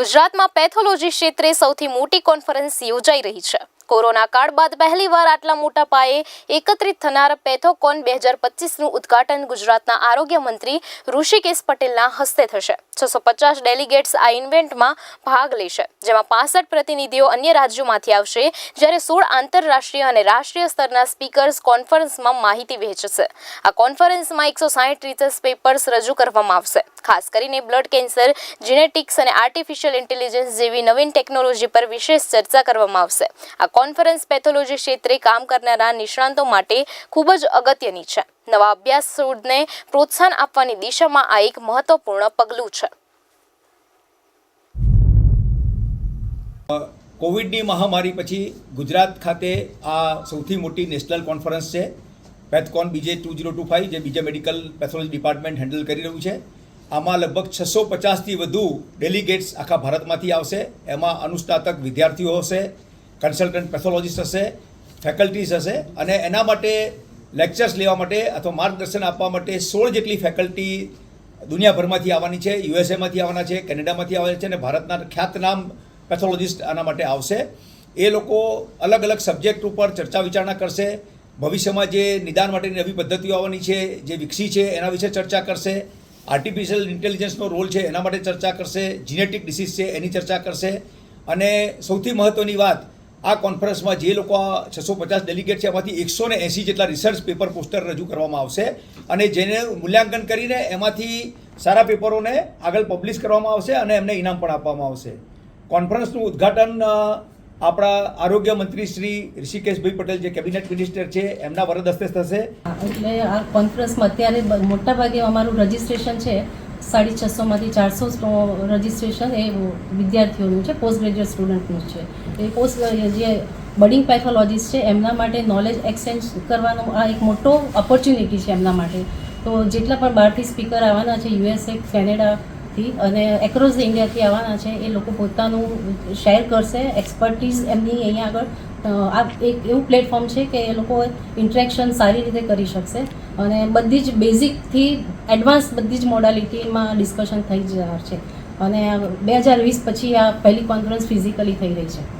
ગુજરાતમાં પેથોલોજી ક્ષેત્રે સૌથી મોટી કોન્ફરન્સ યોજાઈ રહી છે. કોરોના કાળ બાદ પહેલીવાર આટલા મોટા પાયે એકત્રિત થનાર પેથોકોન બે હજાર પચીસનું ઉદ્ઘાટન ગુજરાતના આરોગ્ય મંત્રી ઋષિકેશ પટેલના હસ્તે થશે. છસો પચાસ ડેલિગેટ્સ આ ઇવેન્ટમાં ભાગ લેશે, જેમાં પાસઠ પ્રતિનિધિઓ અન્ય રાજ્યોમાંથી આવશે, જ્યારે સોળ આંતરરાષ્ટ્રીય અને રાષ્ટ્રીય સ્તરના સ્પીકર્સ કોન્ફરન્સમાં માહિતી વહેંચશે. આ કોન્ફરન્સમાં એકસો સાઠ રિસર્ચ પેપર્સ રજૂ કરવામાં આવશે. ખાસ કરીને બ્લડ કેન્સર, જીનેટિક્સ અને આર્ટિફિશિયલ ઇન્ટેલિજન્સ જેવી નવીન ટેકનોલોજી પર વિશેષ ચર્ચા કરવામાં આવશે. આ કોન્ફરન્સ પેથોલોજી ક્ષેત્રે કામ કરનારા નિષ્ણાંતો માટે ખૂબ જ અગત્યની છે. નવા અભ્યાસ શોધને પ્રોત્સાહન આપવાની દિશામાં આ એક મહત્વપૂર્ણ પગલું છે. કોવિડની મહામારી પછી ગુજરાત ખાતે આ સૌથી મોટી નેશનલ કોન્ફરન્સ છે. પેથકોન બીજે ટુ ઝીરો ટુ ફાઇવ જે બીજા મેડિકલ પેથોલોજી ડિપાર્ટમેન્ટ હેન્ડલ કરી રહ્યું છે. આમાં લગભગ છસો પચાસથી વધુ ડેલિગેટ્સ આખા ભારતમાંથી આવશે. એમાં અનુસ્નાતક વિદ્યાર્થીઓ હશે. કન્સલ્ટન્ટ પેથોલોજીસ્ટ હશે, ફેકલ્ટીઝ હશે, અને એના માટે લેક્ચર્સ લેવા માટે અથવા માર્ગદર્શન આપવા માટે સોળ જેટલી ફેકલ્ટી દુનિયાભરમાંથી આવવાની છે, યુએસએમાંથી આવવાના છે, કેનેડામાંથી આવવાના છે અને ભારતના ખ્યાતનામ પેથોલોજીસ્ટ આના માટે આવશે. એ લોકો અલગ અલગ સબ્જેક્ટ ઉપર ચર્ચા વિચારણા કરશે. ભવિષ્યમાં જે નિદાન માટેની નવી પદ્ધતિઓ આવવાની છે, જે વિકસી છે, એના વિશે ચર્ચા કરશે. આર્ટિફિશિયલ ઇન્ટેલિજન્સનો રોલ છે, એના માટે ચર્ચા કરશે. જીનેટિક ડિસીઝ છે, એની ચર્ચા કરશે. અને સૌથી મહત્ત્વની વાત આ કોન્ફરન્સમાં જે લોકો છસો પચાસ ડેલિગેટ છે, એમાંથી એકસો ને એંસી જેટલા રિસર્ચ પેપર પોસ્ટર રજૂ કરવામાં આવશે. અને જેને મૂલ્યાંકન કરીને એમાંથી સારા પેપરોને આગળ પબ્લિશ કરવામાં આવશે અને એમને ઇનામ પણ આપવામાં આવશે. કોન્ફરન્સનું ઉદ્ઘાટન આપણા આરોગ્ય મંત્રી શ્રી ઋષિકેશભાઈ પટેલ, જે કેબિનેટ મિનિસ્ટર છે, એમના વરદ હસ્તે થશે. એટલે આ કોન્ફરન્સમાં અત્યારે મોટાભાગે અમારું રજિસ્ટ્રેશન છે, સાડી છસોમાંથી ચારસો રજિસ્ટ્રેશન એ વિદ્યાર્થીઓનું છે પોસ્ટ ગ્રેજ્યુએટ સ્ટુડન્ટનું છે. એ પોસ્ટ જે બડિંગ પેથોલોજીસ્ટ છે. એમના માટે નોલેજ એક્સચેન્જ કરવાનો આ એક મોટો ઓપોર્ચ્યુનિટી છે એમના માટે. તો જેટલા પણ બહારથી સ્પીકર આવવાના છે યુએસએ કેનેડાથી અને એક્રોસ ઇન્ડિયાથી આવવાના છે, એ લોકો પોતાનું શેર કરશે. એક્સપર્ટીઝ એમની અહીંયા આગળ આ એક એવું પ્લેટફોર્મ છે કે એ લોકો ઇન્ટરેક્શન સારી રીતે કરી શકશે. અને બધી જ બેઝિકથી એડવાન્સ બધી જ મોડાલિટીમાં ડિસ્કશન થઈ જ છે. અને બે હજાર વીસ પછી આ પહેલી કોન્ફરન્સ ફિઝિકલી થઈ રહી છે.